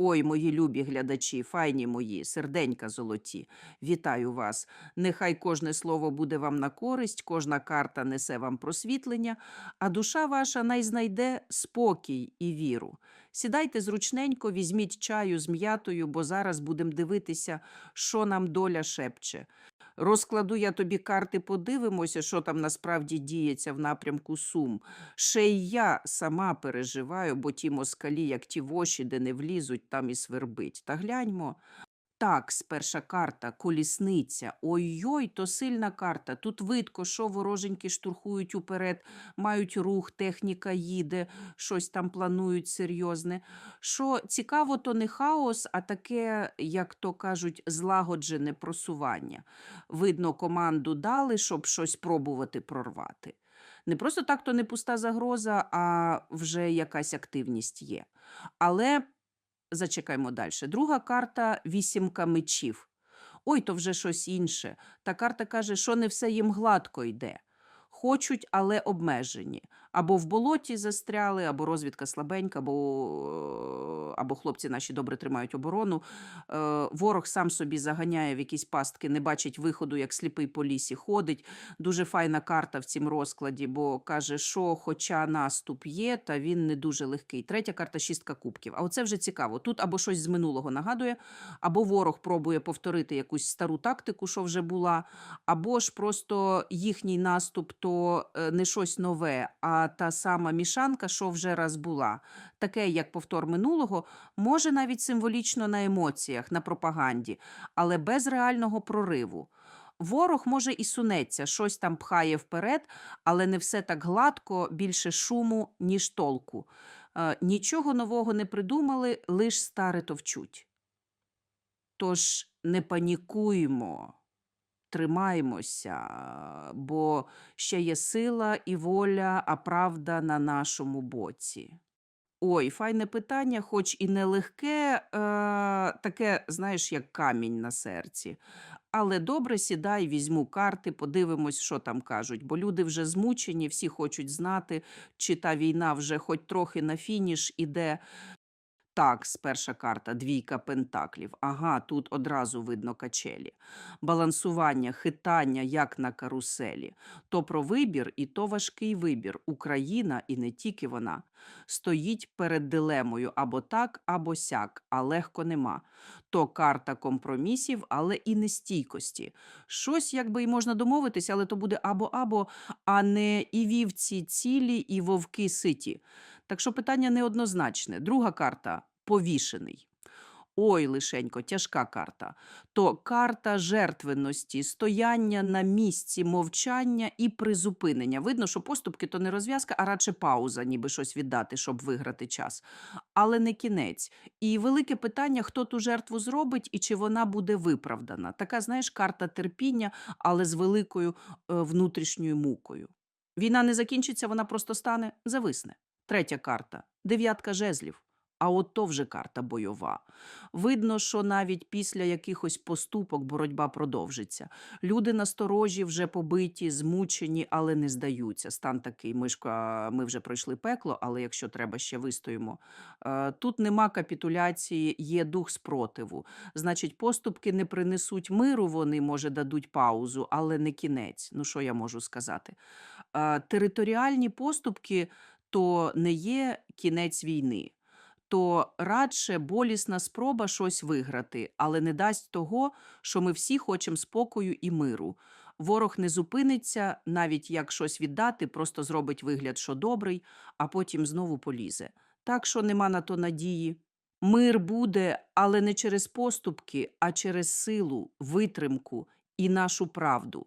Ой, мої любі глядачі, файні мої, серденька золоті, вітаю вас. Нехай кожне слово буде вам на користь, кожна карта несе вам просвітлення, а душа ваша най знайде спокій і віру. Сідайте зручненько, візьміть чаю з м'ятою, бо зараз будемо дивитися, що нам доля шепче. Розкладу я тобі карти, подивимося, що там насправді діється в напрямку Сум. Ще й я сама переживаю, бо ті москалі, як ті воші, де не влізуть, там і свербить. Та гляньмо. Так, перша карта, колісниця. Ой-ой, то сильна карта. Тут видко, що вороженьки штурхують уперед, мають рух, техніка їде, щось там планують серйозне. Що цікаво, то не хаос, а таке, як то кажуть, злагоджене просування. Видно, команду дали, щоб щось пробувати прорвати. Не просто так то не пуста загроза, а вже якась активність є. Але зачекаймо далі. Друга карта вісімка мечів. Ой, то вже щось інше. Та карта каже, що не все їм гладко йде. Хочуть, але обмежені. Або в болоті застряли, або розвідка слабенька, або, або хлопці наші добре тримають оборону. Е, ворог сам собі заганяє в якісь пастки, не бачить виходу, як сліпий по лісі ходить. Дуже файна карта в цім розкладі, бо каже, що хоча наступ є, та він не дуже легкий. Третя карта шістка кубків. А оце вже цікаво. Тут або щось з минулого нагадує, або ворог пробує повторити якусь стару тактику, що вже була, або ж просто їхній наступ то е, не щось нове, а та сама мішанка, що вже раз була. Таке, як повтор минулого, може навіть символічно на емоціях, на пропаганді, але без реального прориву. Ворог може і сунеться, щось там пхає вперед, але не все так гладко, більше шуму, ніж толку. Е, Нічого нового не придумали, лиш старе товчуть. Тож не панікуймо, тримаймося, бо ще є сила і воля, а правда на нашому боці. Ой, файне питання, хоч і нелегке, е, таке, знаєш, як камінь на серці. Але добре, сідай, візьму карти, подивимось, що там кажуть. Бо люди вже змучені, всі хочуть знати, чи та війна вже хоч трохи на фініш іде. Так, перша карта, двійка пентаклів. Ага, тут одразу видно качелі. Балансування, хитання, як на каруселі. То про вибір, і то важкий вибір. Україна, і не тільки вона, стоїть перед дилемою або так, або сяк, а легко нема. То карта компромісів, але і нестійкості. Щось якби і можна домовитися, але то буде або-або, а не і вівці цілі, і вовки ситі. Так що питання неоднозначне. Друга карта повішений. Ой, лишенько, тяжка карта. То карта жертвенності, стояння на місці, мовчання і призупинення. Видно, що поступки то не розв'язка, а радше пауза, ніби щось віддати, щоб виграти час. Але не кінець. І велике питання, хто ту жертву зробить і чи вона буде виправдана. Така, знаєш, карта терпіння, але з великою е, внутрішньою мукою. Війна не закінчиться, вона просто стане, зависне. Третя карта дев'ятка жезлів. А от то вже карта бойова. Видно, що навіть після якихось поступок боротьба продовжиться. Люди насторожі, вже побиті, змучені, але не здаються. Стан такий, мишка, ми вже пройшли пекло, але якщо треба, ще вистоїмо. Е, Тут нема капітуляції, є дух спротиву. Значить, поступки не принесуть миру, вони, може, дадуть паузу, але не кінець. Ну, що я можу сказати? Е, Територіальні поступки то не є кінець війни то радше болісна спроба щось виграти, але не дасть того, що ми всі хочемо спокою і миру. Ворог не зупиниться, навіть як щось віддати, просто зробить вигляд, що добрий, а потім знову полізе. Так що нема на то надії. Мир буде, але не через поступки, а через силу, витримку і нашу правду.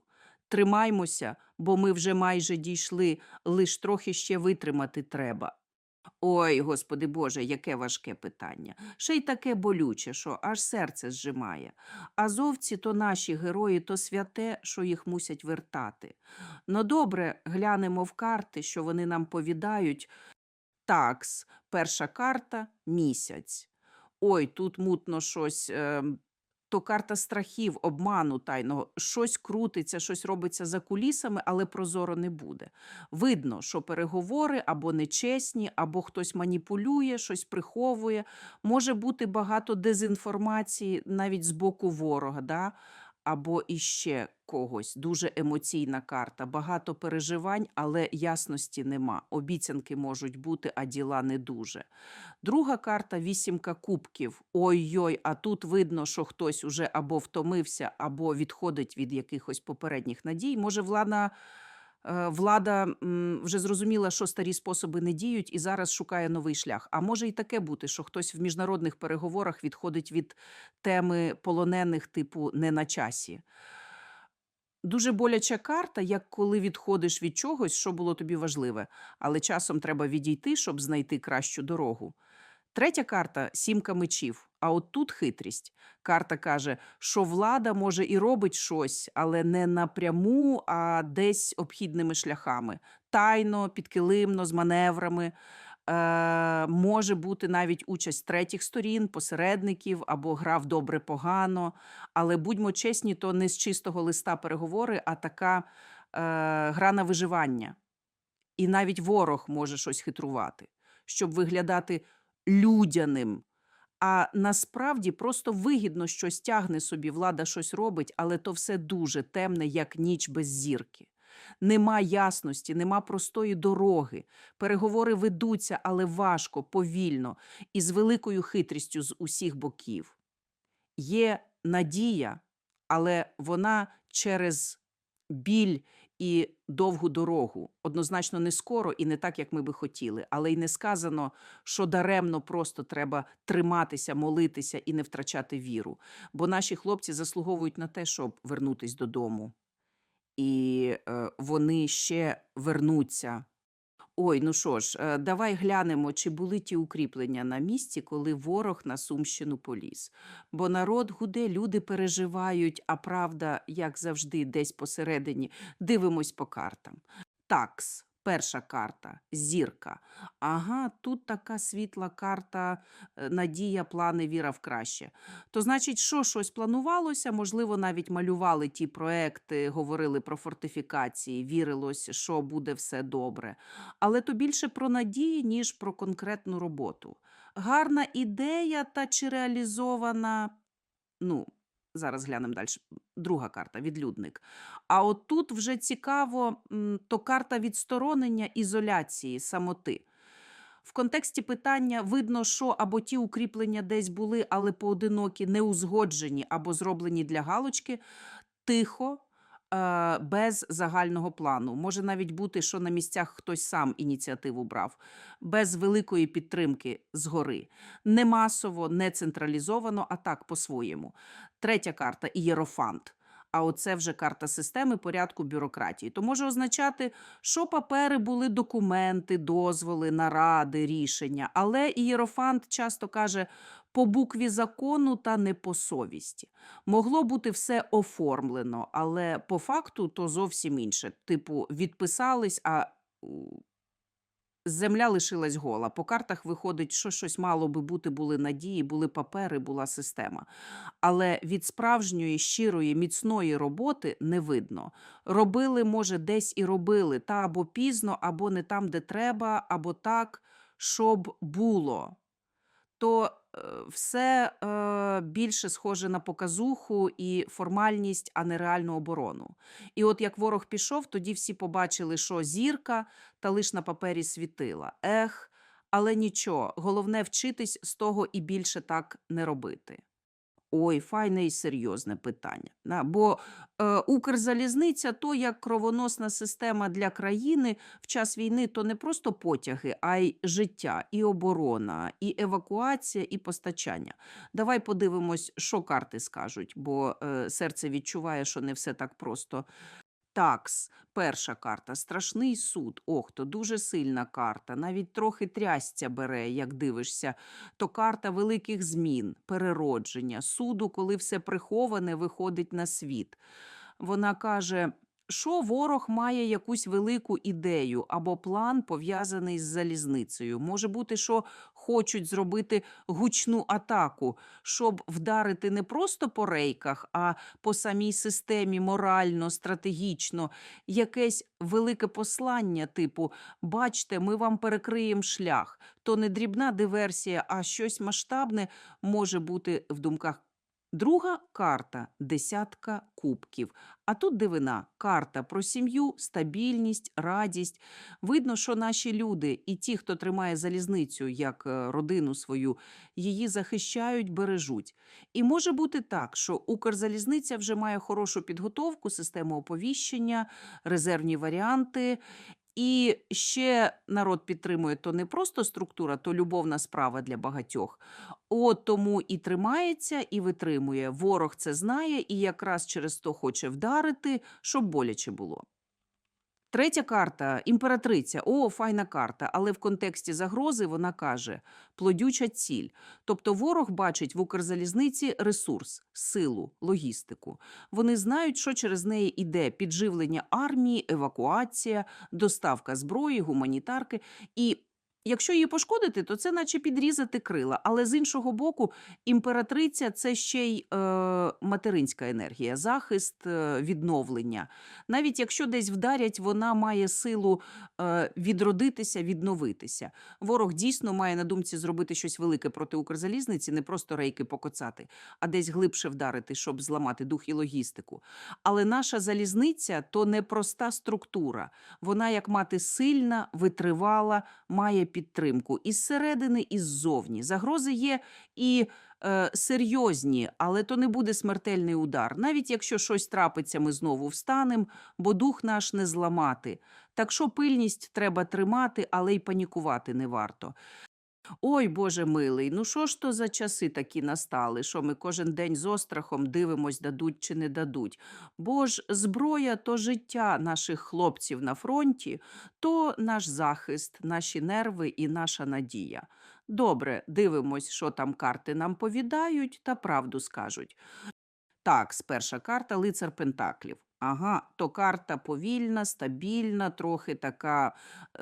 Тримаймося, бо ми вже майже дійшли, лиш трохи ще витримати треба. Ой, господи Боже, яке важке питання. Ще й таке болюче, що аж серце зжимає. Азовці то наші герої, то святе, що їх мусять вертати. Ну добре, глянемо в карти, що вони нам повідають. Такс, перша карта місяць. Ой, тут мутно щось. Е, то карта страхів, обману тайного. Щось крутиться, щось робиться за кулісами, але прозоро не буде. Видно, що переговори або нечесні, або хтось маніпулює, щось приховує. Може бути багато дезінформації навіть з боку ворога, да? Або іще когось. Дуже емоційна карта, багато переживань, але ясності нема. Обіцянки можуть бути, а діла не дуже. Друга карта вісімка кубків. Ой-ой, а тут видно, що хтось уже або втомився, або відходить від якихось попередніх надій. Може, влада, влада вже зрозуміла, що старі способи не діють, і зараз шукає новий шлях. А може і таке бути, що хтось в міжнародних переговорах відходить від теми полонених, типу не на часі. Дуже боляча карта, як коли відходиш від чогось, що було тобі важливе, але часом треба відійти, щоб знайти кращу дорогу. Третя карта сімка мечів. А от тут хитрість. Карта каже, що влада може і робить щось, але не напряму, а десь обхідними шляхами. Тайно, підкилимно, з маневрами. Е, може бути навіть участь третіх сторін, посередників або гра в добре-погано. Але будьмо чесні, то не з чистого листа переговори, а така е, гра на виживання. І навіть ворог може щось хитрувати, щоб виглядати людяним. А насправді просто вигідно щось тягне собі, влада щось робить, але то все дуже темне, як ніч без зірки. Нема ясності, нема простої дороги. Переговори ведуться, але важко, повільно і з великою хитрістю з усіх боків. Є надія, але вона через біль і довгу дорогу. Однозначно не скоро і не так, як ми би хотіли, але й не сказано, що даремно просто треба триматися, молитися і не втрачати віру. Бо наші хлопці заслуговують на те, щоб вернутись додому. І е, вони ще вернуться. Ой, ну що ж, е, давай глянемо, чи були ті укріплення на місці, коли ворог на Сумщину поліз. Бо народ гуде, люди переживають, а правда, як завжди, десь посередині. Дивимось по картам. Такс, перша карта, зірка. Ага, тут така світла карта, е, надія, плани, віра в краще. То значить, що щось планувалося, можливо, навіть малювали ті проекти, говорили про фортифікації, вірилось, що буде все добре. Але то більше про надії, ніж про конкретну роботу. Гарна ідея, та чи реалізована. Ну, зараз глянемо далі. Друга карта відлюдник. А от тут вже цікаво, то карта відсторонення, ізоляції, самоти. В контексті питання видно, що або ті укріплення десь були, але поодинокі, неузгоджені або зроблені для галочки, тихо, без загального плану. Може навіть бути, що на місцях хтось сам ініціативу брав, без великої підтримки згори. Не масово, не централізовано, а так по-своєму. Третя карта ієрофант. А оце вже карта системи порядку бюрократії. То може означати, що папери були документи, дозволи, наради, рішення. Але ієрофант часто каже по букві закону та не по совісті. Могло бути все оформлено, але по факту то зовсім інше. Типу, відписались, а земля лишилась гола. По картах виходить, що щось мало би бути, були надії, були папери, була система. Але від справжньої, щирої, міцної роботи не видно. Робили, може, десь і робили, та або пізно, або не там, де треба, або так, щоб було. То все е, більше схоже на показуху і формальність, а не реальну оборону. І от як ворог пішов, тоді всі побачили, що зірка та лиш на папері світила. Ех, але нічого, головне вчитись з того і більше так не робити. Ой, файне і серйозне питання. Да, бо е, Укрзалізниця то як кровоносна система для країни в час війни, то не просто потяги, а й життя, і оборона, і евакуація, і постачання. Давай подивимось, що карти скажуть, бо е, серце відчуває, що не все так просто. Такс, перша карта, страшний суд. Ох, то дуже сильна карта. Навіть трохи трясця бере, як дивишся. То карта великих змін, переродження, суду, коли все приховане виходить на світ. Вона каже, що ворог має якусь велику ідею або план пов'язаний з залізницею. Може бути, що хочуть зробити гучну атаку, щоб вдарити не просто по рейках, а по самій системі морально, стратегічно, якесь велике послання, типу: бачте, ми вам перекриємо шлях. То не дрібна диверсія, а щось масштабне може бути в думках. Друга карта десятка кубків. А тут дивина карта про сім'ю, стабільність, радість. Видно, що наші люди і ті, хто тримає залізницю як е, родину свою, її захищають, бережуть. І може бути так, що Укрзалізниця вже має хорошу підготовку, систему оповіщення, резервні варіанти. І ще народ підтримує то не просто структура, то любовна справа для багатьох. От тому і тримається, і витримує. Ворог це знає і якраз через то хоче вдарити, щоб боляче було. Третя карта імператриця. О, файна карта. Але в контексті загрози вона каже: плодюча ціль. Тобто ворог бачить в Укрзалізниці ресурс, силу, логістику. Вони знають, що через неї йде підживлення армії, евакуація, доставка зброї, гуманітарки. І якщо її пошкодити, то це наче підрізати крила. Але з іншого боку, імператриця це ще й е, материнська енергія, захист, е, відновлення. Навіть якщо десь вдарять, вона має силу е, відродитися, відновитися. Ворог дійсно має на думці зробити щось велике проти Укрзалізниці, не просто рейки покоцати, а десь глибше вдарити, щоб зламати дух і логістику. Але наша залізниця то не проста структура. Вона, як мати сильна, витривала, має підтримку із середини, і ззовні. Загрози є і е, серйозні, але то не буде смертельний удар. Навіть якщо щось трапиться, ми знову встанемо, бо дух наш не зламати. Так що пильність треба тримати, але й панікувати не варто. Ой, Боже милий, ну що ж то за часи такі настали, що ми кожен день з острахом дивимось, дадуть чи не дадуть. Бо ж зброя то життя наших хлопців на фронті, то наш захист, наші нерви і наша надія. Добре, дивимось, що там карти нам повідають та правду скажуть. Так, перша карта лицар Пентаклів. Ага, то карта повільна, стабільна, трохи така е,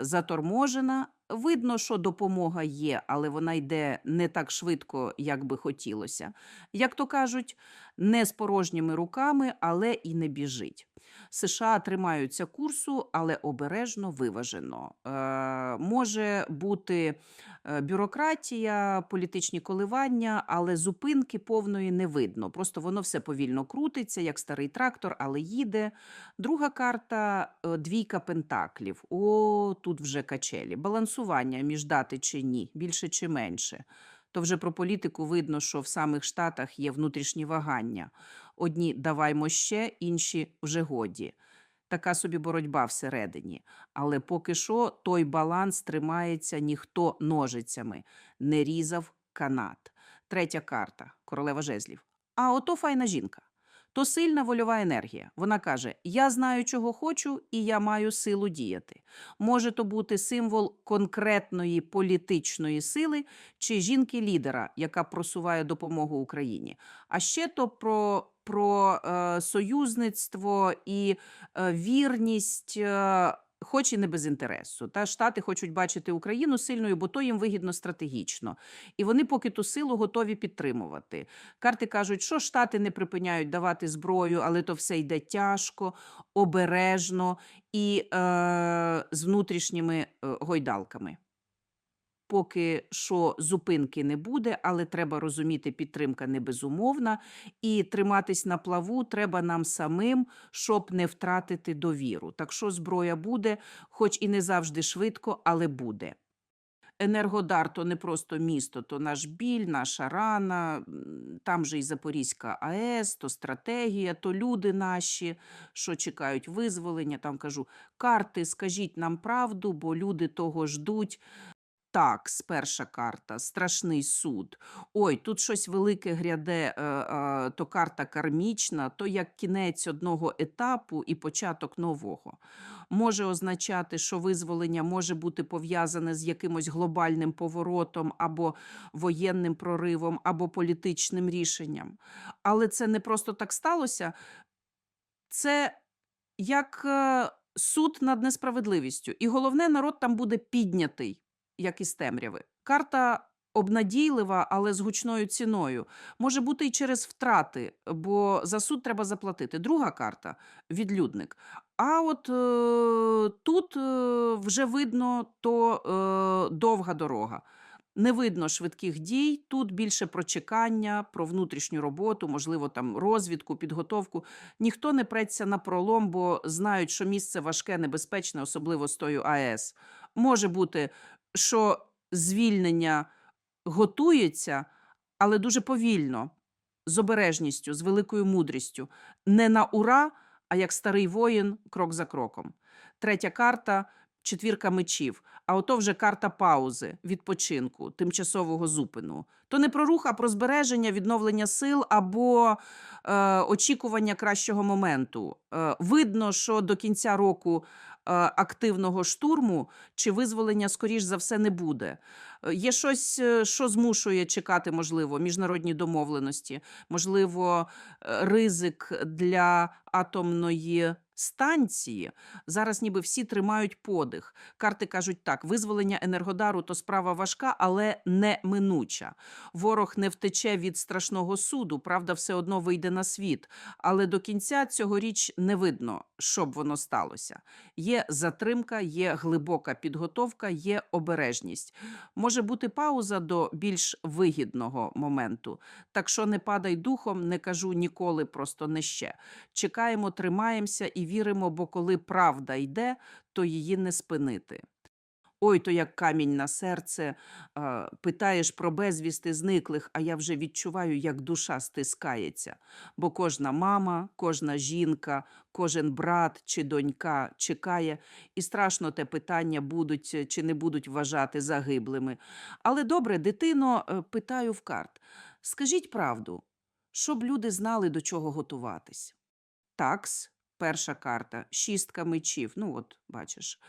заторможена. Видно, що допомога є, але вона йде не так швидко, як би хотілося. Як то кажуть, не з порожніми руками, але і не біжить. США тримаються курсу, але обережно виважено. Е, може бути е, бюрократія, політичні коливання, але зупинки повної не видно. Просто воно все повільно крутиться, як старий трактор, але їде. Друга карта е, двійка пентаклів. О, тут вже качелі. Балансування між дати чи ні, більше чи менше. То вже про політику видно, що в самих Штатах є внутрішні вагання. Одні даваймо ще, інші вже годі. Така собі боротьба всередині. Але поки що той баланс тримається ніхто ножицями, не різав канат. Третя карта королева жезлів. А ото файна жінка. То сильна вольова енергія. Вона каже: Я знаю, чого хочу, і я маю силу діяти. Може то бути символ конкретної політичної сили чи жінки-лідера, яка просуває допомогу Україні. А ще то про, про е, союзництво і е, вірність. Е, Хоч і не без інтересу. Та Штати хочуть бачити Україну сильною, бо то їм вигідно стратегічно. І вони поки ту силу готові підтримувати. Карти кажуть, що Штати не припиняють давати зброю, але то все йде тяжко, обережно і е, з внутрішніми е, гойдалками. Поки що зупинки не буде, але треба розуміти, підтримка не безумовна, і триматись на плаву треба нам самим, щоб не втратити довіру. Так що зброя буде, хоч і не завжди швидко, але буде. Енергодар то не просто місто, то наш біль, наша рана, там же і Запорізька АЕС, то стратегія, то люди наші, що чекають визволення. Там кажу, карти, скажіть нам правду, бо люди того ждуть. Так, перша карта, страшний суд. Ой, тут щось велике гряде, е, е, то карта кармічна, то як кінець одного етапу і початок нового. Може означати, що визволення може бути пов'язане з якимось глобальним поворотом або воєнним проривом, або політичним рішенням. Але це не просто так сталося. Це як е, суд над несправедливістю. І головне, народ там буде піднятий як із темряви. Карта обнадійлива, але з гучною ціною. Може бути і через втрати, бо за суд треба заплатити. Друга карта відлюдник. А от е, тут е, вже видно то е, довга дорога. Не видно швидких дій. Тут більше про чекання, про внутрішню роботу, можливо, там розвідку, підготовку. Ніхто не преться на пролом, бо знають, що місце важке, небезпечне, особливо з тою АЕС. Може бути, що звільнення готується, але дуже повільно, з обережністю, з великою мудрістю. Не на ура, а як старий воїн, крок за кроком. Третя карта четвірка мечів. А ото вже карта паузи, відпочинку, тимчасового зупину. То не про рух, а про збереження, відновлення сил або е, очікування кращого моменту. Е, видно, що до кінця року активного штурму чи визволення, скоріш за все, не буде. Е, Є щось, е, що змушує чекати, можливо, міжнародні домовленості, можливо, е, ризик для атомної станції. Зараз ніби всі тримають подих. Карти кажуть так: визволення енергодару то справа важка, але неминуча. Ворог не втече від страшного суду, правда, все одно вийде на світ. Але до кінця цьогоріч не видно, щоб воно сталося. Є затримка, є глибока підготовка, є обережність. Може бути пауза до більш вигідного моменту. Так що не падай духом, не кажу ніколи, просто не ще. Чекаємо, тримаємося і віримо, бо коли правда йде, то її не спинити. Ой, то як камінь на серце, питаєш про безвісти зниклих, а я вже відчуваю, як душа стискається. Бо кожна мама, кожна жінка, кожен брат чи донька чекає, і страшно те питання будуть е, чи не будуть вважати загиблими. Але добре, дитино, е, питаю в карт. Скажіть правду, щоб люди знали, до чого готуватись. Такс, перша карта, шістка мечів. Ну, от, бачиш.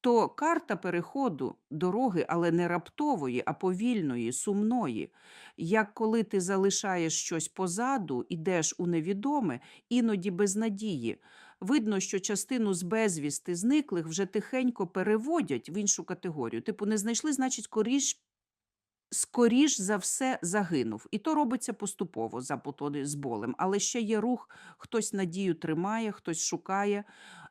То карта переходу дороги, але не раптової, а повільної, сумної. Як коли ти залишаєш щось позаду, ідеш у невідоме, іноді без надії. Видно, що частину з безвісти зниклих вже тихенько переводять в іншу категорію. Типу, не знайшли, значить, скоріш скоріш за все загинув. І то робиться поступово за потоди з болем. Але ще є рух, хтось надію тримає, хтось шукає.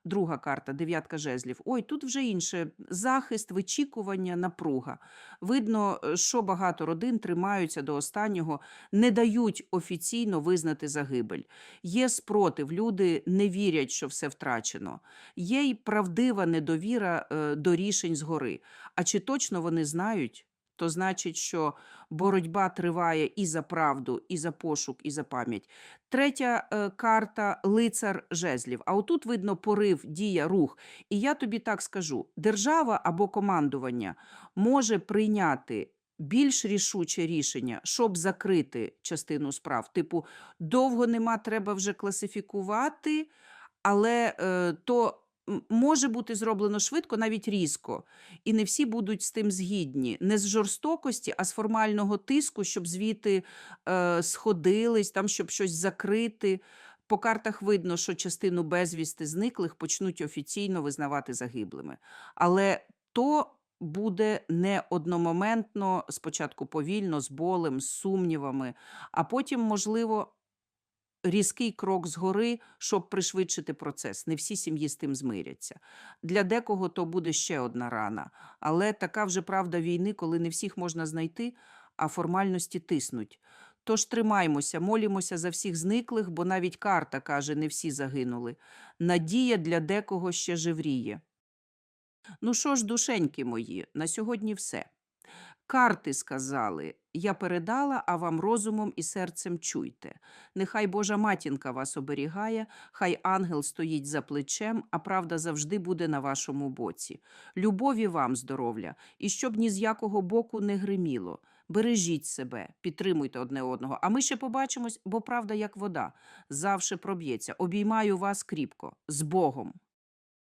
Друга карта, дев'ятка жезлів. Ой, тут вже інше. Захист, вичікування, напруга. Видно, е, що багато родин тримаються до останнього, не дають офіційно визнати загибель. Є спротив, люди не вірять, що все втрачено. Є й правдива недовіра е, до рішень згори. А чи точно вони знають? То значить, що боротьба триває і за правду, і за пошук, і за пам'ять. Третя е, карта лицар жезлів. А отут видно порив, дія, рух. І я тобі так скажу: держава або командування може прийняти. Більш рішуче рішення, щоб закрити частину справ. Типу, довго нема, треба вже класифікувати, але е, то може бути зроблено швидко, навіть різко. І не всі будуть з тим згідні. Не з жорстокості, а з формального тиску, щоб звіти е, сходились, там, щоб щось закрити. По картах видно, що частину безвісти зниклих почнуть офіційно визнавати загиблими. Але то буде не одномоментно, спочатку повільно, з болем, з сумнівами, а потім, можливо, різкий крок згори, щоб пришвидшити процес. Не всі сім'ї з тим змиряться. Для декого то буде ще одна рана. Але така вже правда війни, коли не всіх можна знайти, а формальності тиснуть. Тож тримаймося, молімося за всіх зниклих, бо навіть карта каже, не всі загинули. Надія для декого ще живріє. Ну що ж, душеньки мої, на сьогодні все. Карти сказали, я передала, а вам розумом і серцем чуйте. Нехай Божа матінка вас оберігає, хай ангел стоїть за плечем, а правда завжди буде на вашому боці. Любові вам здоров'я, і щоб ні з якого боку не гриміло. Бережіть себе, підтримуйте одне одного. А ми ще побачимось, бо правда як вода завше проб'ється. Обіймаю вас кріпко з Богом.